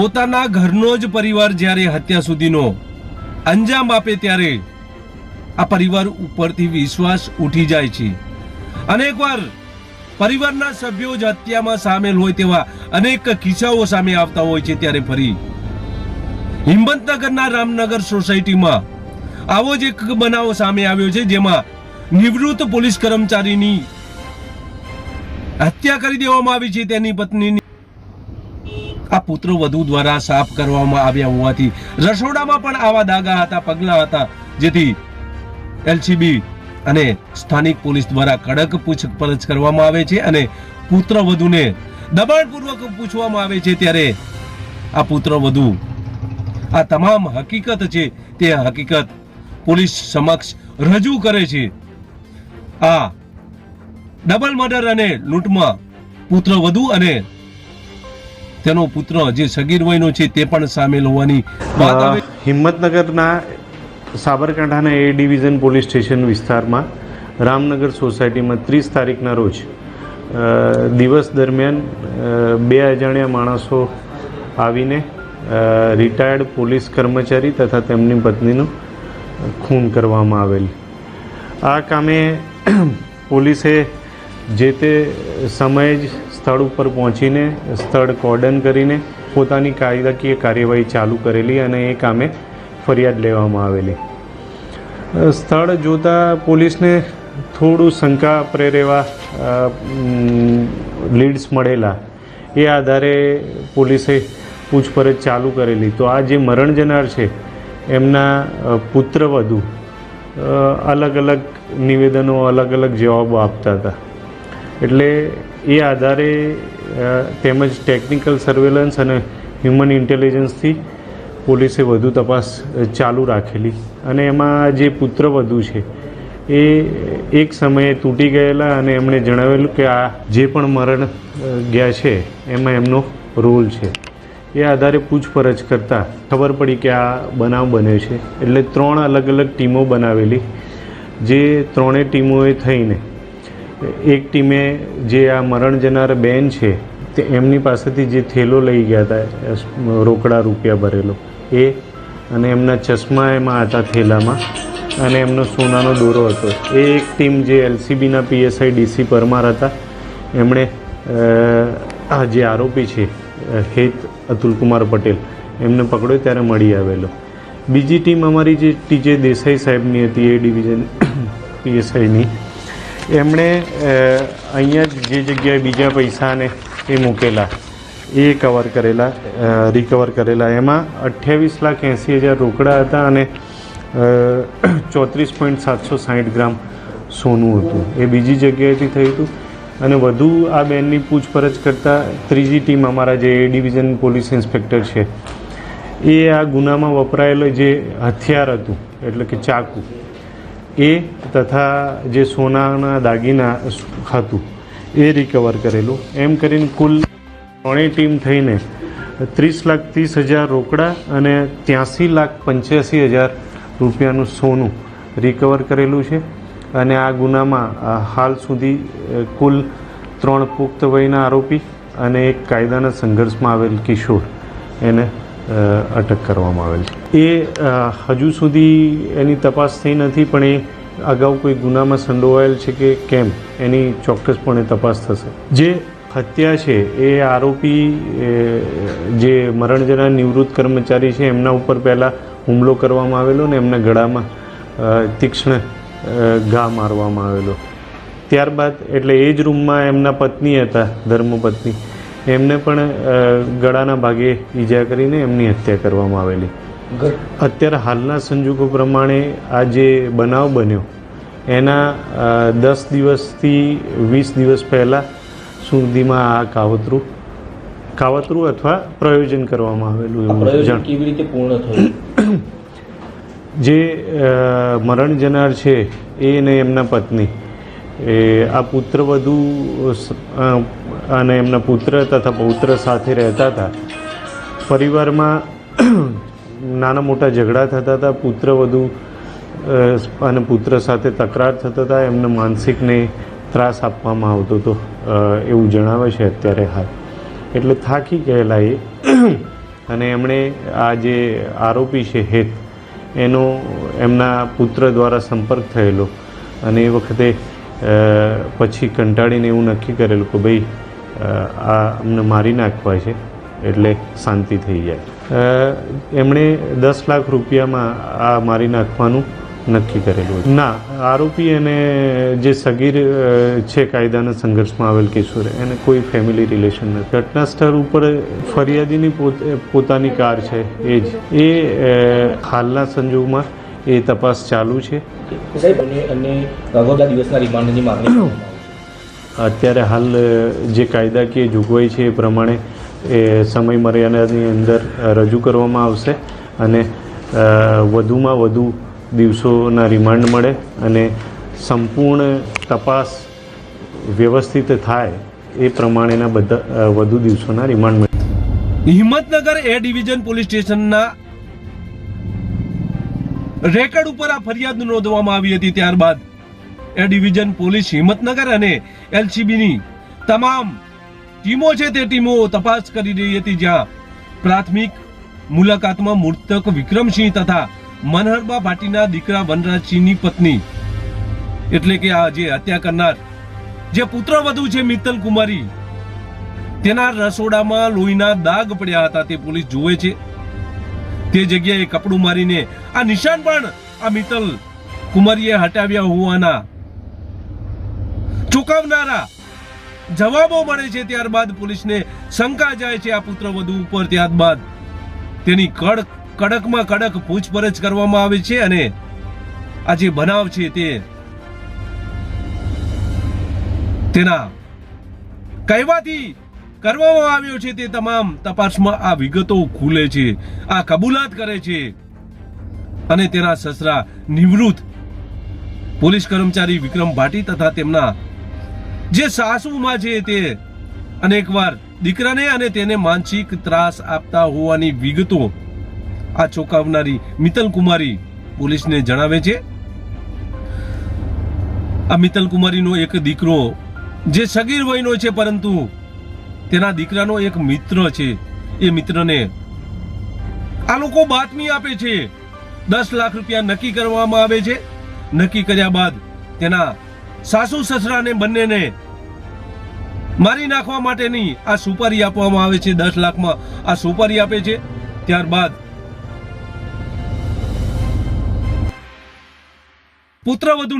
પોતાના ઘરનો જ પરિવાર જ્યારે હત્યા સુધીનો અંજામ આપે ત્યારે આ પરિવાર ઉપરથી વિશ્વાસ ઉઠી જાય છે. અનેકવાર પરિવારના સભ્યો જ હત્યામાં સામેલ હોય તેવા અનેક કિસ્સાઓ સામે આવતા હોય છે ત્યારે ફરી હિંમતનગરના રામનગર સોસાયટીમાં આવો જ એક બનાવ સામે આવ્યો છે જેમાં નિવૃત્ત પોલીસ કર્મચારીની હત્યા કરી દેવામાં આવી છે. તેની પત્નીની આ પુત્ર વધુ દ્વારા સાફ કરવામાં આવ્યા હોવાથી રસોડામાં પણ આવા દાગા હતા, પગલા હતા, જેથી એલસીબી અને સ્થાનિક પોલીસ દ્વારા કડક પૂછપરછ કરવામાં આવે છે અને પુત્રવધુને દબાણપૂર્વક પૂછવામાં આવે છે ત્યારે આ પુત્ર વધુ, આ તમામ હકીકત છે તે હકીકત પોલીસ સમક્ષ રજૂ કરે છે. આ ડબલ મર્ડર અને લૂંટમાં પુત્ર વધુ અને તેનો પુત્ર જે સગીર વયનો છે તે પણ સામેલ હોવાની વાત આવે હિંમતનગરના સાબરકાંઠાના એ ડિવિઝન પોલીસ સ્ટેશન વિસ્તારમાં રામનગર સોસાયટીમાં ત્રીસ તારીખના રોજ દિવસ દરમિયાન બે અજાણ્યા માણસો આવીને રિટાયર્ડ પોલીસ કર્મચારી તથા તેમની પત્નીનું ખૂન કરવામાં આવેલ. આ કામે પોલીસે જે તે સમયે જ સ્થળ ઉપર પહોંચીને, સ્થળ કોર્ડન કરીને પોતાની કાયદાકીય કાર્યવાહી ચાલુ કરેલી અને એ કામે ફરિયાદ લેવામાં આવેલી. સ્થળ જોતા પોલીસને થોડું શંકા પ્રેરેવા લીડ્સ મળેલા. એ આધારે પોલીસે પૂછપરછ ચાલુ કરેલી. તો આ જે મરણ જનાર છે, એમના પુત્રવધુ અલગ અલગ નિવેદનો, અલગ અલગ જવાબો આપતા હતા. એટલે એ આધારે તેમજ ટેકનિકલ સર્વેલન્સ અને હ્યુમન ઇન્ટેલિજન્સથી પોલીસે વધુ તપાસ ચાલુ રાખેલી. અને એમાં જે પુત્રવધુ છે, એ એક સમયે તૂટી ગયેલા અને એમણે જણાવેલું કે આ જે પણ મરણ ગયા છે, એમાં એમનો રોલ છે. એ આધારે પૂછપરછ કરતાં ખબર પડી કે આ બનાવ બન્યો છે. એટલે ત્રણ અલગ અલગ ટીમો બનાવેલી. જે ત્રણેય ટીમોએ થઈને એક ટીમે જે આ મરણ જનાર બેન છે, તે એમની પાસેથી જે થેલો લઈ ગયા હતા રોકડા રૂપિયા ભરેલો. એ અને એમના ચશ્મા એમાં હતા થેલામાં અને એમનો સોનાનો દોરો હતો. એ એક ટીમ જે એલસીબીના પીએસઆઈ ડીસી પરમાર હતા, એમણે આ જે આરોપી છે હેત અતુલકુમાર પટેલ, એમને પકડ્યો ત્યારે મળી આવેલો. બીજી ટીમ અમારી જે ટીજે દેસાઈ સાહેબની હતી, એ ડિવિઝન, પીએસઆઈની એમણે અહીંયા જ જગ્યાએ બીજા પૈસાને એ મૂકેલા, એ કવર કરેલા રિકવર કરેલા. એમાં અઠ્યાવીસ લાખ એંસી હજાર રોકડા હતા અને ચોત્રીસ પોઈન્ટ સાતસો સાહીઠ ગ્રામ સોનું હતું. એ બીજી જગ્યાએથી થયું હતું. અને વધુ આ બેનની પૂછપરછ કરતાં ત્રીજી ટીમ અમારા જે એ ડિવિઝન પોલીસ ઇન્સ્પેક્ટર છે, એ આ ગુનામાં વપરાયેલો જે હથિયાર હતું, એટલે કે ચાકુ એ તથા જે સોનાના દાગીના હતું એ રિકવર કરેલું. એમ કરીને કુલ ત્રણેય ટીમ થઈને ત્રીસ લાખ ત્રીસ હજાર રોકડા અને ત્યાંસી લાખ પંચ્યાસી હજાર રૂપિયાનું સોનું રિકવર કરેલું છે. અને આ ગુનામાં હાલ સુધી કુલ ત્રણ પુખ્ત વયના આરોપી અને એક કાયદાના સંઘર્ષમાં આવેલ કિશોર. એને અટક કરવામાં આવેલ છે. એ હજુ સુધી એની તપાસ થઈ નથી, પણ એ અગાઉ કોઈ ગુનામાં સંડોવાયેલ છે કે કેમ, એની ચોક્કસપણે તપાસ થશે. જે હત્યા છે, એ આરોપી જે મરણજના નિવૃત્ત કર્મચારી છે, એમના ઉપર પહેલાં હુમલો કરવામાં આવેલો ને એમના ગળામાં તીક્ષ્ણ ઘા મારવામાં આવેલો. ત્યારબાદ એટલે એ જ રૂમમાં એમના પત્ની હતા, ધર્મપત્ની. એમને પણ ગળાના ભાગે ઈજા કરીને એમની હત્યા કરવામાં આવેલી. અત્યારે હાલના સંજોગો પ્રમાણે આ જે બનાવ બન્યો એના દસ દિવસથી વીસ દિવસ પહેલાં સુધીમાં આ કાવતરું કાવતરું અથવા પ્રયોજન કરવામાં આવેલું એવું કેવી રીતે પૂર્ણ થયું? જે મરણ જનાર છે એ અને એમના પત્ની. એ આ પુત્રવધુ અને એમના પુત્ર તથા પૌત્ર સાથે રહેતા હતા. પરિવારમાં નાના મોટા ઝઘડા થતા હતા. પુત્ર વધુ અને પુત્ર સાથે તકરાર થતા હતા. એમને માનસિકને ત્રાસ આપવામાં આવતો હતો. એવું જણાવે છે અત્યારે હાલ. એટલે થાકી ગયેલા એ. અને એમણે આ જે આરોપી છે હેત, એનો એમના પુત્ર દ્વારા સંપર્ક થયેલો. અને એ વખતે પછી કંટાળીને એવું નક્કી કરેલું કે ભાઈ આ અમને મારી નાખવા છે એટલે શાંતિ થઈ જાય. એમણે દસ લાખ રૂપિયામાં આ મારી નાખવાનું નક્કી કરેલું ના આરોપી અને જે સગીર છે કાયદાના સંઘર્ષમાં આવેલ કિશોર એને કોઈ ફેમિલી રિલેશન નથી. ઘટના સ્થળ ઉપર ફરિયાદીની પોત- પોતાની કાર છે એ જ. એ હાલના સંજોગમાં એ તપાસ ચાલુ છે. સાહેબ અને અગાઉના દિવસના રિમાન્ડની માંગણી અત્યારે હાલ જે કાયદાકીય જોગવાઈ છે એ પ્રમાણે એ સમય મર્યાદાની અંદર રજૂ કરવામાં આવશે અને વધુમાં વધુ દિવસોના રિમાન્ડ મળે અને સંપૂર્ણ તપાસ વ્યવસ્થિત થાય એ પ્રમાણેના બધા વધુ દિવસોના રિમાન્ડ મળે. હિંમતનગર એ ડિવિઝન પોલીસ સ્ટેશનના રેકર્ડ ઉપર આ ફરિયાદ નોંધવામાં આવી હતી ત્યારબાદ એ ડિવિઝન પોલીસ હિંમતનગર અને એલસીબીની તમામ ટીમો છે તે ટીમો તપાસ કરી રહી હતી જ્યાં પ્રાથમિક મુલાકાતમાં મૃતક વિક્રમસિંહ તથા મનહરબા ભાટીના દીકરા વનરાજસિંહની પત્ની. એટલે કે આ જે હત્યા કરનાર જે પુત્રવધુ છે મિત્તલ કુમારી, તેના રસોડામાં લોહીના દાગ પડ્યા હતા તે પોલીસ જુએ છે. તે જગ્યાએ કપડું મારીને આ નિશાન પણ આ મિત્તલ કુમારીએ હટાવ્યા હોવાના ચોંકાવનારા જવાબો મળે છે ત્યારબાદ પોલીસને શંકા જાય છે આ પુત્ર વધુ ઉપર ત્યારબાદ. તેની કડક, કડકમાં કડક પૂછપરછ કરવામાં આવે છે અને આ જે બનાવ છે તે તેના કહેવાથી કરવામાં આવ્યો છે તે તમામ તપાસમાં આ વિગતો ખુલે છે, આ કબૂલાત કરે છે અને તેના સસરા નિવૃત્ત પોલીસ કર્મચારી વિક્રમ ભાટી તથા તેમના જે સાસુમાં છે તે અનેકવાર દીકરાને અને તેને માનસિક ત્રાસ આપતા હોવાની વિગતો આ ચોંકાવનારી મિત્તલ કુમારી પોલીસને જણાવે છે. આ મિત્તલ કુમારીનો એક દીકરો જે સગીર વયનો છે પરંતુ તેના દીકરાનો એક મિત્ર છે. એ મિત્રને આ લોકો બાતમી આપે છે. દસ લાખ રૂપિયા નક્કી કરવામાં આવે છે. નક્કી કર્યા બાદ તેના સાસુ સસરાને બંનેને મારી નાખવા માટેની આ સુપારી આપવામાં આવે છે, દસ લાખમાં આ સુપારી આપે છે. ત્યારબાદ પુત્રવધુની